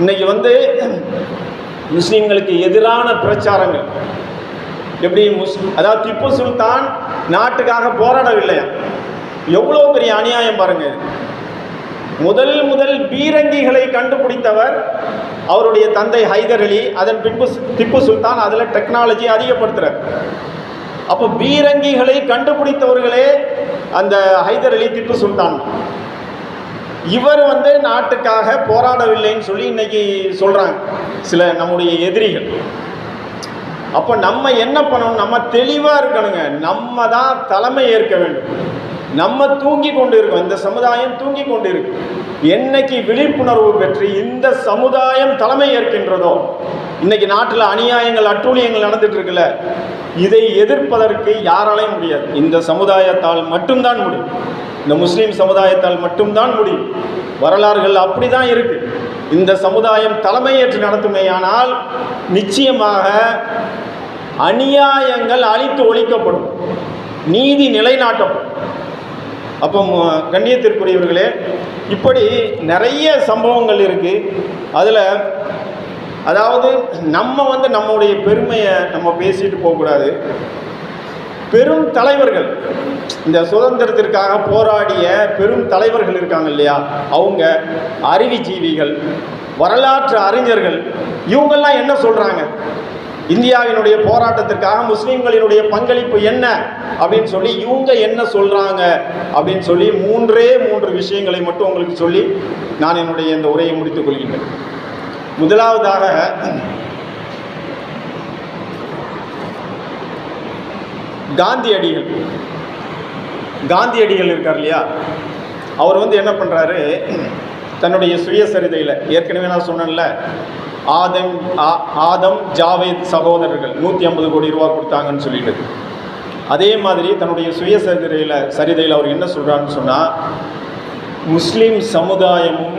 இன்னைக்கு வந்து முஸ்லீம்களுக்கு எதிரான பிரச்சாரங்கள். எப்படி முஸ் அதாவது திப்பு சுல்தான் நாட்டுக்காக போராடவில்லையா? எவ்வளோ பெரிய அநியாயம் பாருங்க முதல் முதல் பீரங்கிகளை கண்டுபிடித்தவர் அவருடைய தந்தை ஹைதர் அலி அதன் பின்பு திப்பு சுல்தான் அதில் டெக்னாலஜி அதிகப்படுத்துகிறார் அப்போ பீரங்கிகளை கண்டுபிடித்தவர்களே அந்த ஹைதர் அலி திப்பு சுல்தான் இவர் வந்து நாட்டுக்காக போராடவில்லைன்னு சொல்லி இன்னைக்கு சொல்கிறாங்க சில நம்முடைய எதிரிகள். அப்போ நம்ம என்ன பண்ணணும்? நம்ம தெளிவாக இருக்கணுங்க. நம்ம தான் தலைமை ஏற்க வேண்டும். நம்ம தூங்கி கொண்டு இருக்கோம். இந்த சமுதாயம் தூங்கி கொண்டு இருக்கு. என்னைக்கு விழிப்புணர்வு பெற்று இந்த சமுதாயம் தலைமை ஏற்கின்றதோ இன்னைக்கு நாட்டில் அநியாயங்கள் அட்டூழியங்கள் நடந்துட்டு இருக்குல்ல இதை எதிர்ப்பதற்கு யாராலையும் முடியாது. இந்த சமுதாயத்தால் மட்டும்தான் முடியும். இந்த முஸ்லீம் சமுதாயத்தால் மட்டும்தான் முடியும். வரலாறுகள் அப்படி தான் இருக்கு. இந்த சமுதாயம் தலைமையேற்று நடத்துமேயானால் நிச்சயமாக அநியாயங்கள் அழித்து ஒழிக்கப்படும். நீதி நிலைநாட்டப்படும். அப்போ கண்ணியத்திற்குரியவர்களே இப்படி நிறைய சம்பவங்கள் இருக்குது அதில் அதாவது நம்ம வந்து நம்முடைய பெருமையை நம்ம பேசிட்டு போகக்கூடாது. பெரும் தலைவர்கள் இந்த சுதந்திரத்திற்காக போராடிய பெரும் தலைவர்கள் இருக்காங்க இல்லையா? அவங்க அறிவிஜீவிகள் வரலாற்று அறிஞர்கள் இவங்கெல்லாம் என்ன சொல்கிறாங்க இந்தியாவினுடைய போராட்டத்திற்காக முஸ்லீம்களினுடைய பங்களிப்பு என்ன? அப்படின்னு சொல்லி இவங்க என்ன சொல்றாங்க? அப்படின்னு சொல்லி மூன்றே மூன்று விஷயங்களை மட்டும் உங்களுக்கு சொல்லி நான் என்னுடைய இந்த உரையை முடித்துக் கொள்கின்றேன். முதலாவதாக காந்தியடிகள். காந்தியடிகள் இருக்கார் இல்லையா? அவர் வந்து என்ன பண்ணுறாரு தன்னுடைய சுயசரிதையில் ஏற்கனவே நான் சொன்னேன்ல ஆதம் ஆ- ஆதம் ஜாவேத் சகோதரர்கள். நூற்றி ஐம்பது கோடி ரூபா கொடுத்தாங்கன்னு சொல்லிட்டு. அதே மாதிரி தன்னுடைய சுயசரிதையில் சரிதையில் அவர் என்ன சொல்கிறான்னு சொன்னால் முஸ்லீம் சமுதாயமும்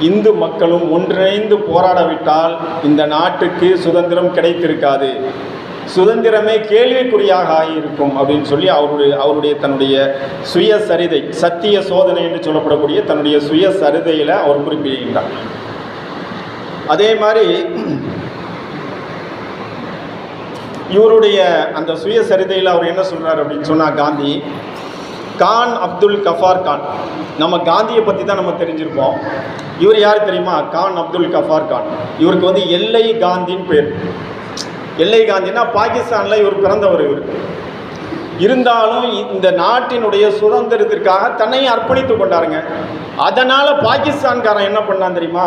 இந்து மக்களும் ஒன்றிணைந்து போராடவிட்டால் இந்த நாட்டுக்கு சுதந்திரம் கிடைத்திருக்காது. சுதந்திரமே கேள்விக்குறியாக ஆகியிருக்கும் அப்படின்னு சொல்லி அவருடைய அவருடைய தன்னுடைய சுயசரிதை சத்திய சோதனை என்று சொல்லப்படக்கூடிய தன்னுடைய சுயசரிதையில் அவர் குறிப்பிடுகின்றார். அதே மாதிரி இவருடைய அந்த சுயசரிதையில் அவர் என்ன சொல்கிறார் அப்படின்னு சொன்னால் காந்தி கான் அப்துல் கஃபார் கான். நம்ம காந்தியை பற்றி தான் நம்ம தெரிஞ்சிருப்போம். இவர் யார் தெரியுமா? கான் அப்துல் கஃபார் கான். இவருக்கு வந்து எல்லை காந்தின்னு பேர். எல்லை காந்தின்னா பாகிஸ்தானில் இவர் பிறந்தவர் இவர். இருந்தாலும் இந்த நாட்டினுடைய சுதந்திரத்திற்காக தன்னை அர்ப்பணித்து கொண்டாருங்க. அதனால் பாகிஸ்தான்காரன் என்ன பண்ணான் தெரியுமா?